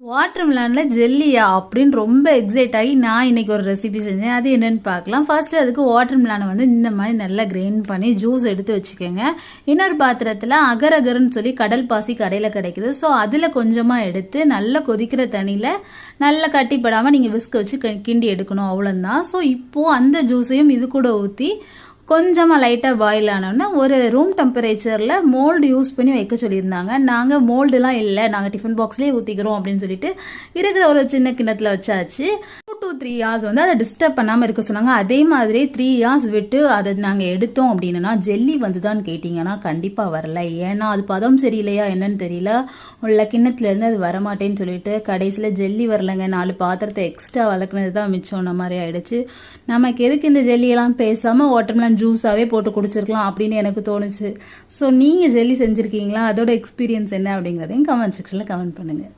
Water மிலானில் ஜெல்லியா அப்படின்னு ரொம்ப excite ஆகி நான் இன்றைக்கி ஒரு ரெசிபி செஞ்சேன். அது என்னென்னு பார்க்கலாம். ஃபர்ஸ்ட்டு அதுக்கு வாட்டர் மிலானை வந்து இந்த மாதிரி நல்லா கிரைண்ட் பண்ணி ஜூஸ் எடுத்து வச்சுக்கோங்க. இன்னொரு பாத்திரத்தில் அகர் அகர்னு சொல்லி கடல் பாசி கடையில் கிடைக்குது. ஸோ அதில் கொஞ்சமாக எடுத்து நல்லா கொதிக்கிற தண்ணியில் நல்லா கட்டிப்படாமல் நீங்கள் விஸ்க வச்சு கிண்டி எடுக்கணும். அவ்வளோந்தான் ஸோ இப்போது அந்த ஜூஸையும் இது கூட ஊற்றி கொஞ்சமாக லைட்டாக பாயில் ஆனோன்னா ஒரு ரூம் டெம்பரேச்சரில் மோல்டு யூஸ் பண்ணி வைக்க சொல்லியிருந்தாங்க. நாங்கள் மோல்டுலாம் இல்லை. நாங்கள் டிஃபன் பாக்ஸ்லேயே ஊற்றிக்கிறோம் அப்படின்னு சொல்லிட்டு இருக்கிற ஒரு சின்ன கிண்ணத்தில் வச்சாச்சு. டூ த்ரீ ஹார்ஸ் வந்து அதை டிஸ்டர்ப் பண்ணாமல் இருக்க சொன்னாங்க. அதே மாதிரி த்ரீ ஹார்ஸ் விட்டு அதை நாங்கள் எடுத்தோம் அப்படின்னா ஜெல்லி வந்துதான்னு கேட்டிங்கன்னா கண்டிப்பாக வரல. ஏன்னா அது பதம் சரியில்லையா என்னன்னு தெரியல. உள்ள கிண்ணத்துலேருந்து அது வரமாட்டேன்னு சொல்லிட்டு கடைசியில் ஜெல்லி வரலைங்க. நாலு பாத்திரத்தை எக்ஸ்ட்ரா வளர்க்குனது தான் மிச்சம் மாதிரி ஆயிடுச்சு. நமக்கு எதுக்கு இந்த ஜெல்லியெல்லாம் பேசாமல் வாட்டர்மெலன் ஜூஸாகவே போட்டு குடிச்சிருக்கலாம் அப்படின்னு எனக்கு தோணுச்சு. ஸோ நீங்கள் ஜெல்லி செஞ்சுருக்கீங்களா? அதோட எக்ஸ்பீரியன்ஸ் என்ன அப்படிங்கிறதையும் கமெண்ட் செக்ஷனில் கமெண்ட் பண்ணுங்கள்